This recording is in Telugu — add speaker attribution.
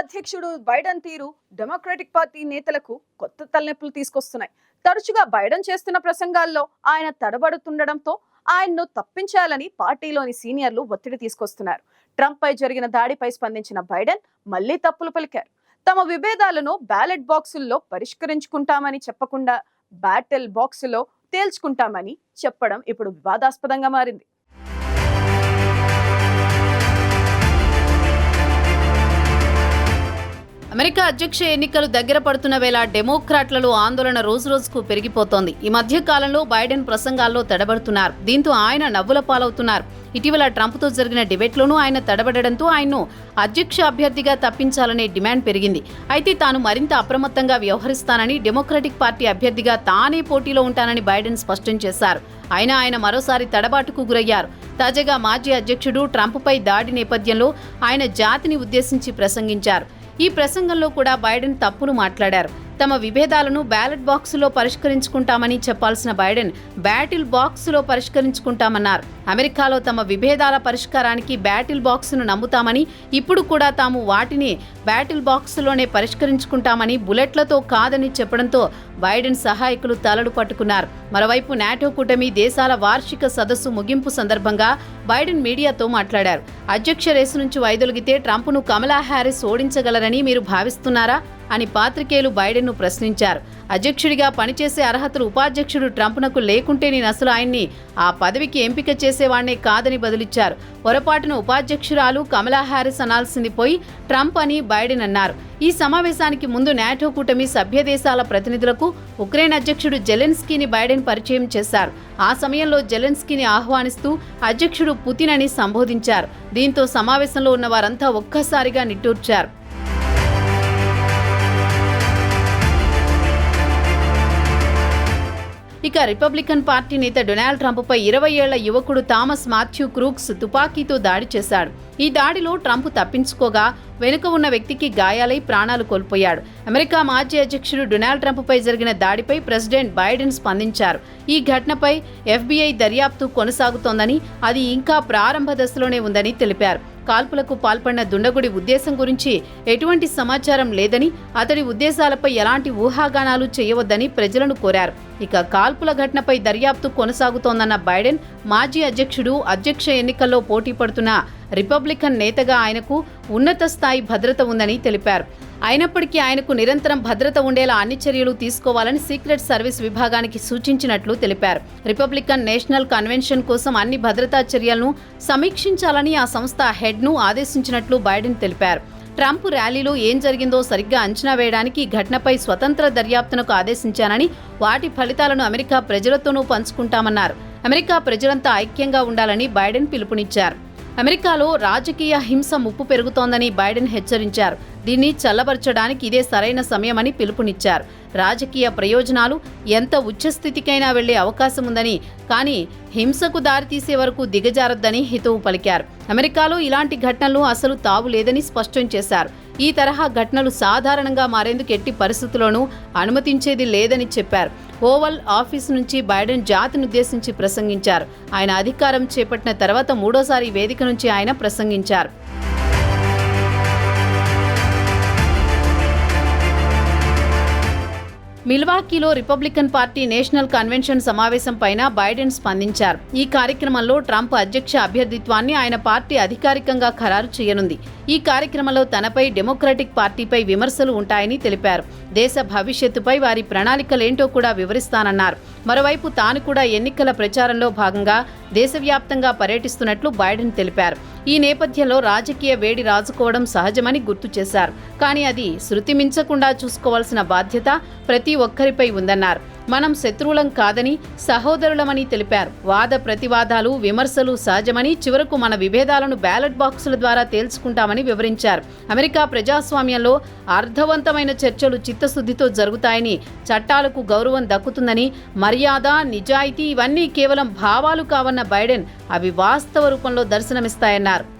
Speaker 1: అధ్యక్షుడు బైడెన్ తీరు డెమోక్రటిక్ పార్టీ నేతలకు కొత్త తలనొప్పులు తీసుకొస్తున్నాయి. తరచుగా బైడెన్ చేస్తున్న ప్రసంగాల్లో ఆయన తడబడుతుండడంతో ఆయన్ను తప్పించాలని పార్టీలోని సీనియర్లు ఒత్తిడి తీసుకొస్తున్నారు. ట్రంప్ పై జరిగిన దాడిపై స్పందించిన బైడెన్ మళ్ళీ తప్పులు పలికారు. తమ విభేదాలను బ్యాలెట్ బాక్సుల్లో పరిష్కరించుకుంటామని చెప్పకుండా బ్యాటిల్ బాక్సులో తేల్చుకుంటామని చెప్పడం ఇప్పుడు వివాదాస్పదంగా మారింది.
Speaker 2: అమెరికా అధ్యక్ష ఎన్నికలు దగ్గర పడుతున్న వేళ డెమోక్రాట్లలో ఆందోళన రోజురోజుకు పెరిగిపోతోంది. ఈ మధ్య కాలంలో బైడెన్ ప్రసంగాల్లో తడబడుతున్నారు. దీంతో ఆయన నవ్వుల పాలవుతున్నారు. ఇటీవల ట్రంప్తో జరిగిన డిబేట్లోనూ ఆయన తడబడడంతో ఆయన్ను అధ్యక్ష అభ్యర్థిగా తప్పించాలనే డిమాండ్ పెరిగింది. అయితే తాను మరింత అప్రమత్తంగా వ్యవహరిస్తానని డెమోక్రటిక్ పార్టీ అభ్యర్థిగా తానే పోటీలో ఉంటానని బైడెన్ స్పష్టం చేశారు. అయినా ఆయన మరోసారి తడబాటుకు గురయ్యారు. తాజాగా మాజీ అధ్యక్షుడు ట్రంప్పై దాడి నేపథ్యంలో ఆయన జాతిని ఉద్దేశించి ప్రసంగించారు. ఈ ప్రసంగంలో కూడా బైడెన్ తప్పులు మాట్లాడారు. తమ విభేదాలను బ్యాలెట్ బాక్సులో పరిష్కరించుకుంటామని చెప్పాల్సిన బైడెన్ బ్యాటిల్ బాక్సులో పరిష్కరించుకుంటామన్నారు. అమెరికాలో తమ విభేదాల పరిష్కారానికి బ్యాటిల్ బాక్సును నమ్ముతామని ఇప్పుడు కూడా తాము వాటిని బ్యాటిల్ బాక్సులోనే పరిష్కరించుకుంటామని బుల్లెట్లతో కాదని చెప్పడంతో బైడెన్ సహాయకులు తలడు పట్టుకున్నారు. మరోవైపు నాటో కూటమి దేశాల వార్షిక సదస్సు ముగింపు సందర్భంగా బైడెన్ మీడియాతో మాట్లాడారు. అధ్యక్ష రేసు నుంచి వైదొలిగితే ట్రంప్ను కమలా హ్యారిస్ ఓడించగలరని మీరు భావిస్తున్నారా? అని పాత్రికేయులు బైడెన్ను ప్రశ్నించారు. అధ్యక్షుడిగా పనిచేసే అర్హతలు ఉపాధ్యక్షుడు ట్రంప్నకు లేకుంటే నేను అసలు ఆయన్ని ఆ పదవికి ఎంపిక చేసేవాణ్ణే కాదని బదులిచ్చారు. పొరపాటున ఉపాధ్యక్షురాలు కమలా హ్యారిస్ అనాల్సింది పోయి ట్రంప్ అని బైడెన్ అన్నారు. ఈ సమావేశానికి ముందు నాటో కూటమి సభ్య దేశాల ప్రతినిధులకు ఉక్రెయిన్ అధ్యక్షుడు జెలెన్స్కీని బైడెన్ పరిచయం చేశారు. ఆ సమయంలో జెలెన్స్కీని ఆహ్వానిస్తూ అధ్యక్షుడు పుతిన్ అని సంబోధించారు. దీంతో సమావేశంలో ఉన్న వారంతా ఒక్కసారిగా నిట్టూర్చారు. ఇక రిపబ్లికన్ పార్టీ నేత డొనాల్డ్ ట్రంప్పై ఇరవై ఏళ్ళ యువకుడు థామస్ మాథ్యూ క్రూక్స్ తుపాకీతో దాడి చేశాడు. ఈ దాడిలో ట్రంప్ తప్పించుకోగా వెనుక ఉన్న వ్యక్తికి గాయాలై ప్రాణాలు కోల్పోయాడు. అమెరికా మాజీ అధ్యక్షుడు డొనాల్డ్ ట్రంప్పై జరిగిన దాడిపై ప్రెసిడెంట్ బైడెన్ స్పందించారు. ఈ ఘటనపై ఎఫ్బీఐ దర్యాప్తు కొనసాగుతోందని అది ఇంకా ప్రారంభ దశలోనే ఉందని తెలిపారు. కాల్పులకు పాల్పడిన దుండగుడి ఉద్దేశం గురించి ఎటువంటి సమాచారం లేదని అతడి ఉద్దేశాలపై ఎలాంటి ఊహాగానాలు చేయవద్దని ప్రజలను కోరారు. ఇక కాల్పుల ఘటనపై దర్యాప్తు కొనసాగుతోందన్న బైడెన్ మాజీ అధ్యక్షుడు అధ్యక్ష ఎన్నికల్లో పోటీ పడుతున్న రిపబ్లికన్ నేతగా ఆయనకు ఉన్నత స్థాయి భద్రత ఉందని తెలిపారు. అయినప్పటికీ ఆయనకు నిరంతరం భద్రత ఉండేలా అన్ని చర్యలు తీసుకోవాలని సీక్రెట్ సర్వీస్ విభాగానికి సూచించినట్లు తెలిపారు. రిపబ్లికన్ నేషనల్ కన్వెన్షన్ కోసం అన్ని భద్రతా చర్యలను సమీక్షించాలని ఆ సంస్థ హెడ్ను ఆదేశించినట్లు బైడెన్ తెలిపారు. ట్రంప్ ర్యాలీలో ఏం జరిగిందో సరిగ్గా అంచనా వేయడానికి ఘటనపై స్వతంత్ర దర్యాప్తునకు ఆదేశించానని వాటి ఫలితాలను అమెరికా ప్రజలతోనూ పంచుకుంటామన్నారు. అమెరికా ప్రజలంతా ఐక్యంగా ఉండాలని బైడెన్ పిలుపునిచ్చారు. అమెరికాలో రాజకీయ హింస ముప్పు పెరుగుతోందని బైడెన్ హెచ్చరించారు. దీన్ని చల్లబరచడానికి ఇదే సరైన సమయమని పిలుపునిచ్చారు. రాజకీయ ప్రయోజనాలు ఎంత ఉచ్చస్థితికైనా వెళ్ళే అవకాశం ఉందని కానీ హింసకు దారితీసే వరకు దిగజారొద్దని హితవు పలికారు. అమెరికాలో ఇలాంటి ఘటనలు అసలు తావు లేదని స్పష్టం చేశారు. ఈ తరహా ఘటనలు సాధారణంగా మారేందుకు ఎట్టి పరిస్థితుల్లోనూ అనుమతించేది లేదని చెప్పారు. ఓవల్ ఆఫీస్ నుంచి బైడెన్ జాతినుద్దేశించి ప్రసంగించారు. ఆయన అధికారం చేపట్టిన తర్వాత మూడోసారి వేదిక నుంచి ఆయన ప్రసంగించారు. మిల్వాకీలో రిపబ్లికన్ పార్టీ నేషనల్ కన్వెన్షన్ సమావేశం పైన బైడెన్ స్పందించారు. ఈ కార్యక్రమంలో ట్రంప్ అధ్యక్ష అభ్యర్థిత్వాన్ని ఆయన పార్టీ అధికారికంగా ఖరారు చేయనుంది. ఈ కార్యక్రమంలో తనపై డెమోక్రటిక్ పార్టీపై విమర్శలు ఉంటాయని తెలిపారు. దేశ భవిష్యత్తుపై వారి ప్రణాళికలేంటో కూడా వివరిస్తానన్నారు. మరోవైపు తాను కూడా ఎన్నికల ప్రచారంలో భాగంగా దేశవ్యాప్తంగా పర్యటిస్తున్నట్లు బైడెన్ తెలిపారు. ఈ నేపథ్యంలో రాజకీయ వేడి రాజుకోవడం సహజమని గుర్తు చేశారు. కానీ అది శృతి మించకుండా చూసుకోవాల్సిన బాధ్యత ప్రతి ఒక్కరిపై ఉందన్నారు. మనం శత్రువులం కాదని సహోదరులమని తెలిపారు. వాద ప్రతివాదాలు విమర్శలు సహజమని చివరకు మన విభేదాలను బ్యాలెట్ బాక్సుల ద్వారా తేల్చుకుంటామని వివరించారు. అమెరికా ప్రజాస్వామ్యంలో అర్థవంతమైన చర్చలు చిత్తశుద్ధితో జరుగుతాయని చట్టాలకు గౌరవం దక్కుతుందని మర్యాద నిజాయితీ ఇవన్నీ కేవలం భావాలు కావన్న బైడెన్ అవి వాస్తవ రూపంలో దర్శనమిస్తాయన్నారు.